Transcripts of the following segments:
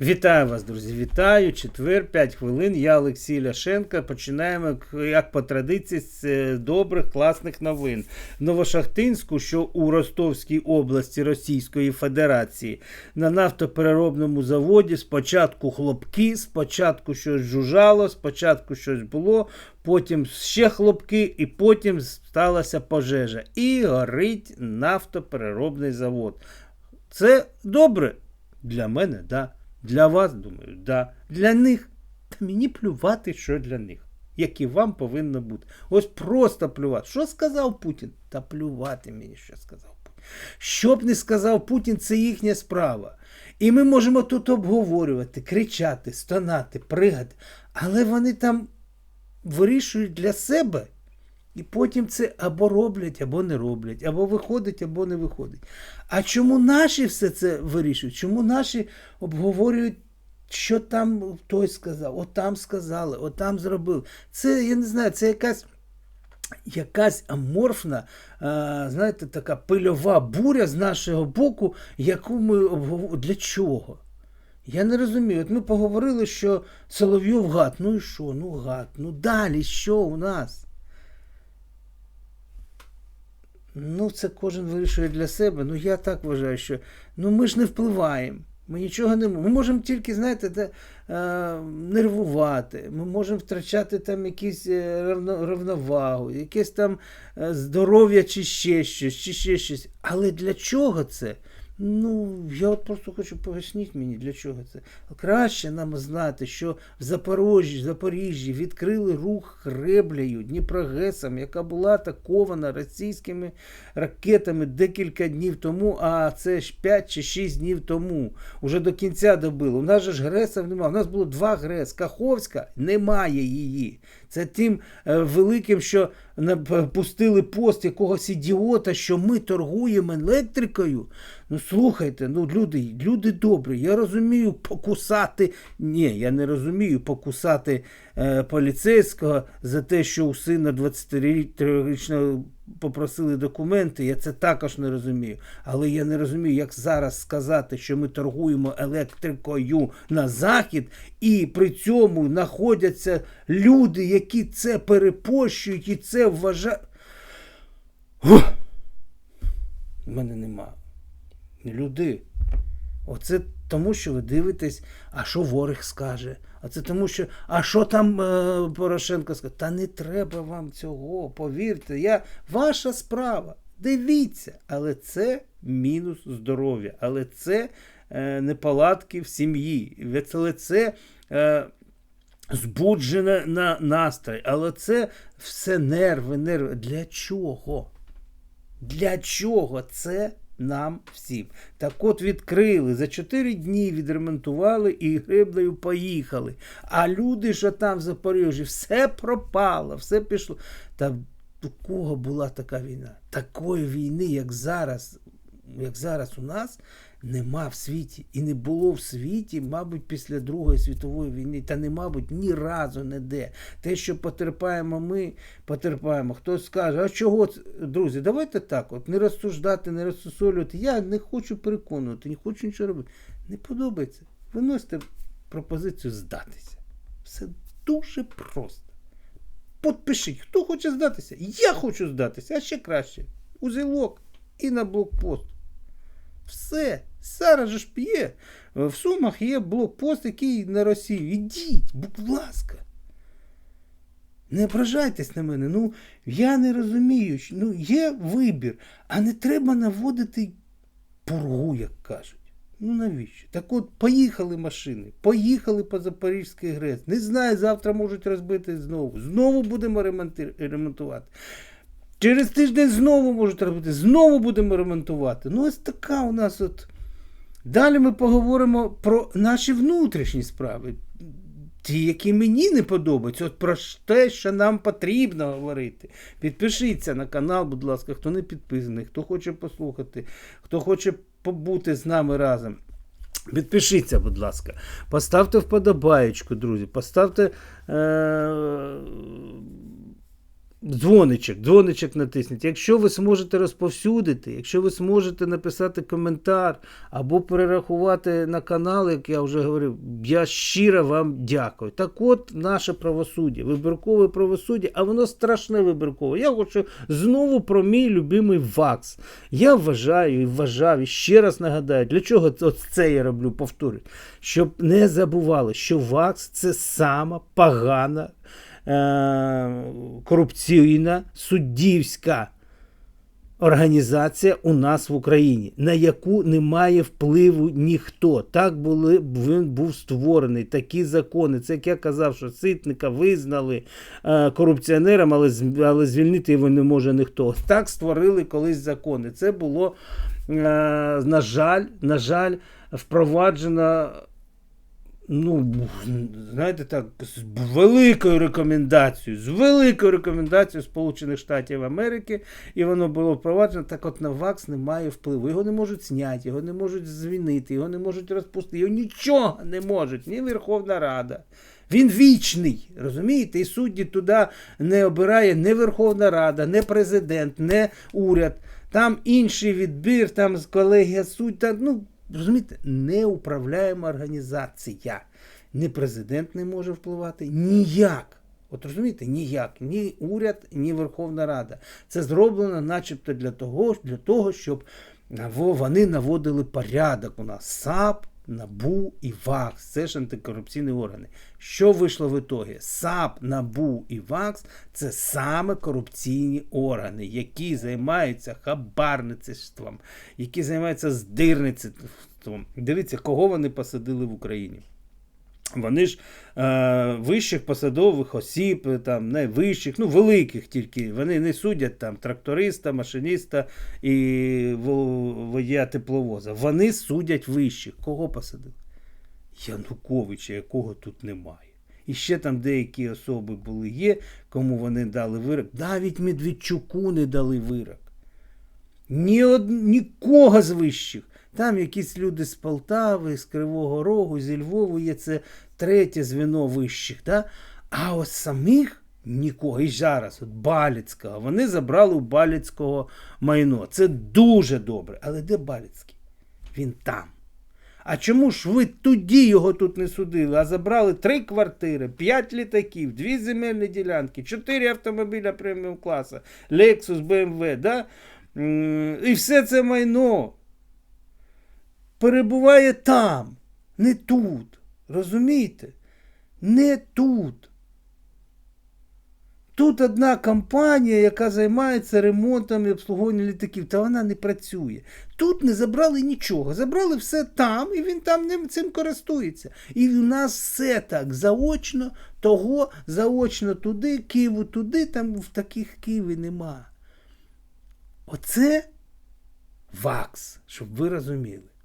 Вітаю вас, друзі! Вітаю! Четвер, 5 хвилин. Я Олексій Ляшенко. Починаємо, як по традиції, з е, добрих, класних новин. Новошахтинську, що у Ростовській області Російської Федерації, на нафтопереробному заводі спочатку хлопки, спочатку щось жужжало, спочатку щось було, потім ще хлопки, і потім сталася пожежа. І горить нафтопереробний завод. Це добре? Для мене, да. Для вас, думаю, да. Для них. Та мені плювати, що для них. Як і вам повинно бути. Ось просто плювати. Що сказав Путін? Та плювати мені, що сказав Путін. Що б не сказав Путін, це їхня справа. І ми можемо тут обговорювати, кричати, стонати, пригати. Але вони там вирішують для себе. І потім це або роблять, або не роблять, або виходить, або не виходить. А чому наші все це вирішують? Чому наші обговорюють, що там той сказав, отам сказали, отам зробили? Це, я не знаю, це якась. Якась аморфна, знаєте, така пильова буря з нашого боку, яку ми обговорюємо. Для чого? Я не розумію. От ми поговорили, що Соловйов гад. Ну і що? Ну гад. Ну далі що у нас? Ну, це кожен вирішує для себе. Ну, я так вважаю, що ну, ми ж не впливаємо. Ми нічого не можемо. Ми можемо тільки, знаєте, де, е, нервувати, ми можемо втрачати там якісь е, равно, рівновагу, якесь там е, здоров'я чи ще щось, чи ще щось. Але для чого це? Ну, я от просто хочу поясніть мені, для чого це. Краще нам знати, що в Запоріжжі, Запоріжжі відкрили рух Хреблею, Дніпрогесом, яка була атакована російськими ракетами декілька днів тому, а це ж 5 чи 6 днів тому. Уже до кінця добило. У нас же ж Гресів немає. У нас було два Грес. Каховська немає її. Це тим е, великим, що пустили пост якогось ідіота, що ми торгуємо електрикою. Ну слухайте, ну люди люди добрі, я розумію покусати. Ні, я не розумію покусати поліцейського за те, що у сина 23-річного попросили документи. Я це також не розумію. Але я не розумію, як зараз сказати, що ми торгуємо електрикою на захід, і при цьому знаходяться люди, які це перепощують і це вважають. У мене нема. Люди. Оце тому, що ви дивитесь, а що ворог скаже. А це тому, що а що там е, Порошенко скаже? Та не треба вам цього, повірте, я, ваша справа. Дивіться, але це мінус здоров'я, але це е, неполадки в сім'ї, але це е, збуджене на настрій, але це все нерви, нерви. Для чого? Для чого це? Нам всім. Так от відкрили, за 4 дні відремонтували і гриблею поїхали. А люди, що там в Запоріжжі, все пропало, все пішло. Та у кого була така війна? Такої війни, як зараз, як зараз у нас, нема в світі. І не було в світі, мабуть, після Другої світової війни, та не, мабуть, ні разу не де. Те, що потерпаємо ми, потерпаємо. Хтось скаже, а чого, друзі, давайте так, от не розсуждати, не розсусолювати. Я не хочу переконувати, не хочу нічого робити. Не подобається. Виносите пропозицію здатися. Все дуже просто. Подпишіть, хто хоче здатися. Я хочу здатися, а ще краще. Узілок і на блокпост. Все. Зараз же ж є. В Сумах є блокпост, який на Росію. Ідіть, будь ласка. Не ображайтесь на мене. Ну, я не розумію. Ну, є вибір, а не треба наводити пургу, як кажуть. Ну навіщо? Так от поїхали машини, поїхали по Запорізький ГРЕС. Не знаю, завтра можуть розбити знову. Знову будемо ремонтувати. Через тиждень знову можуть робити, знову будемо ремонтувати. Ну, ось така у нас от. Далі ми поговоримо про наші внутрішні справи. Ті, які мені не подобаються, от про те, що нам потрібно говорити. Підпишіться на канал, будь ласка, хто не підписаний, хто хоче послухати, хто хоче побути з нами разом. Підпишіться, будь ласка, поставте вподобаєчку, друзі, поставте. Е- Дзвоничок, дзвоничок натисніть. Якщо ви зможете розповсюдити, якщо ви зможете написати коментар або перерахувати на канал, як я вже говорив, я щиро вам дякую. Так от наше правосуддя, вибіркове правосуддя, а воно страшне вибіркове. Я хочу знову про мій любимий ВАКС. Я вважаю і вважав, і ще раз нагадаю, для чого от це я роблю, повторюю, щоб не забували, що ВАКС це сама погана корупційна суддівська організація у нас в Україні, на яку не має впливу ніхто. Так були, він був створений, такі закони. Це як я казав, що Ситника визнали е, корупціонером, але, але звільнити його не може ніхто. Так створили колись закони. Це було, е, на жаль, на жаль, впроваджено ну, знаєте так, з великою рекомендацією, з великою рекомендацією Сполучених Штатів Америки, і воно було впроваджено. Так от на ВАКС немає впливу. Його не можуть зняти, його не можуть звільнити, його не можуть розпустити, його нічого не можуть, ні Верховна Рада. Він вічний, розумієте? І судді туди не обирає не Верховна Рада, не президент, не уряд. Там інший відбір, там колегія суддів, ну, розумієте, неуправляєма організація. Ні президент не може впливати, ніяк. От розумієте, ніяк, ні уряд, ні Верховна Рада. Це зроблено, начебто, для того, для того щоб вони наводили порядок у нас. САП, НАБУ і ВАКС. Це ж антикорупційні органи. Що вийшло в ітогі? САП, НАБУ і ВАКС це саме корупційні органи, які займаються хабарництвом, які займаються здирництвом. Дивіться, кого вони посадили в Україні. Вони ж е, вищих посадових осіб, там, не вищих, ну великих тільки. Вони не судять там тракториста, машиніста і водія тепловоза. Вони судять вищих. Кого посадили? Януковича, якого тут немає. І ще там деякі особи були є, кому вони дали вирок. Навіть Медведчуку не дали вирок. Ні од... Нікого з вищих. Там якісь люди з Полтави, з Кривого Рогу, зі Львову є це третє звіно вищих. Да? А ось самих нікого. І зараз, от Баліцького, вони забрали у Баліцького майно. Це дуже добре. Але де Баліцький? Він там. А чому ж ви тоді його тут не судили, а забрали три квартири, п'ять літаків, дві земельні ділянки, чотири автомобіля преміум класу, Lexus, BMW, да? І все це майно перебуває там, не тут. Розумієте? Не тут. Тут одна компанія, яка займається ремонтом і обслуговуванням літаків, та вона не працює. Тут не забрали нічого. Забрали все там, і він там цим користується. І в нас все так заочно, того, заочно туди, Києву туди, там в таких Києві нема. Оце вакс, щоб ви розуміли.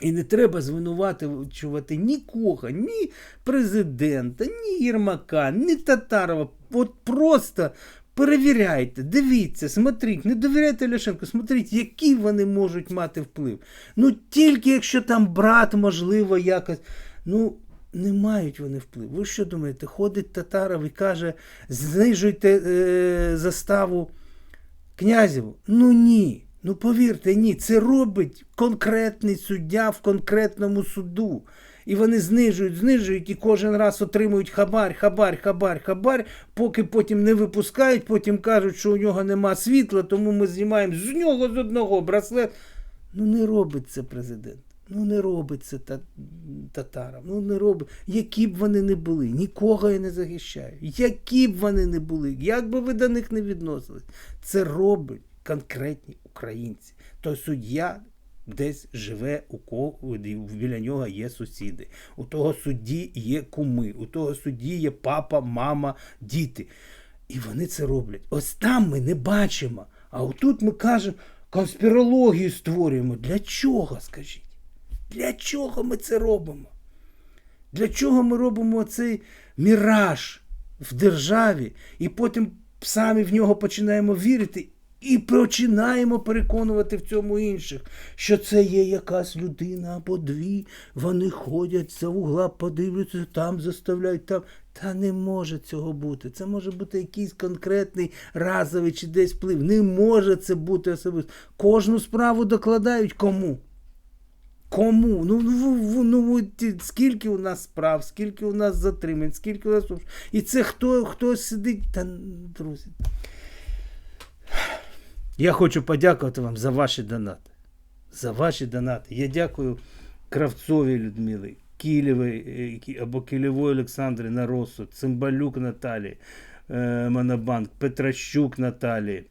І не треба звинувачувати нікого, ні президента, ні Єрмака, ні Татарова. От просто перевіряйте, дивіться, смотріть, не довіряйте Ляшенку, смотріть, який вони можуть мати вплив. Ну тільки якщо там брат, можливо, якось. Ну, не мають вони вплив. Ви що думаєте, ходить Татаров і каже, знижуйте е, заставу князеву? Ну ні. Ну повірте, ні, це робить конкретний суддя в конкретному суду. І вони знижують, знижують і кожен раз отримують хабар, хабар, хабар, хабар, поки потім не випускають, потім кажуть, що у нього нема світла, тому ми знімаємо з нього з одного браслет. Ну не робить це президент. Ну не робить це та, татарам. Ну не робить. Які б вони не були, нікого я не захищаю. Які б вони не були, як би ви до них не відносились, це роблять конкретні українці. Той суддя десь живе, у кого біля нього є сусіди. У того судді є куми, у того судді є папа, мама, діти. І вони це роблять. Ось там ми не бачимо. А отут ми кажемо, конспірологію створюємо. Для чого, скажіть? Для чого ми це робимо? Для чого ми робимо цей міраж в державі і потім самі в нього починаємо вірити І починаємо переконувати в цьому інших, що це є якась людина або дві. Вони ходять за угла, подивляться, там заставляють там. Та не може цього бути. Це може бути якийсь конкретний разовий чи десь вплив. Не може це бути особисто. Кожну справу докладають кому? Кому? Ну, ну, ну, ну скільки у нас справ, скільки у нас затримань, скільки у нас. І це хто, хто сидить. Та, друзі. Я хочу подякувати вам за ваші донати. За ваші донати. Я дякую Кравцовій Людмилі, Кілєвій е, або Кілєвої Олександрі Наросу, Цимбалюк Наталі, е, Монобанк, Петращук Наталі,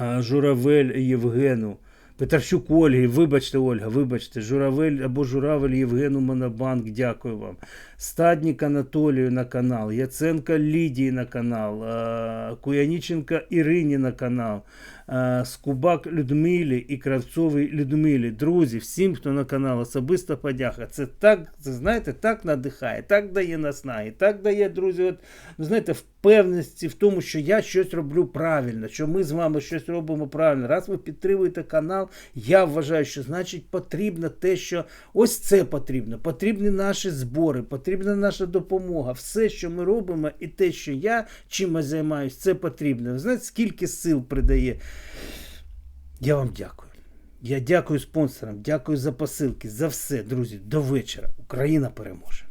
е, Журавель Євгену, Петращук Ольги, вибачте, Ольга, вибачте, Журавель або Журавель Євгену Монобанк, дякую вам. Стаднік Анатолію на канал, Яценка Лідії на канал, е, Куяніченка Ірині на канал, е, Скубак Людмилі і Кравцовій Людмилі. Друзі, всім, хто на канал, особиста подяка. Це так, це знаєте, так надихає, так дає наснаги, так дає, друзі, от, ну, знаєте, впевненості в тому, що я щось роблю правильно, що ми з вами щось робимо правильно. Раз ви підтримуєте канал, я вважаю, що значить потрібно те, що ось це потрібно. Потрібні наші збори, потрібна наша допомога. Все, що ми робимо, і те, що я чимось займаюся, це потрібно. Ви знаєте, скільки сил придає. Я вам дякую. Я дякую спонсорам, дякую за посилки, за все, друзі. До вечора. Україна переможе.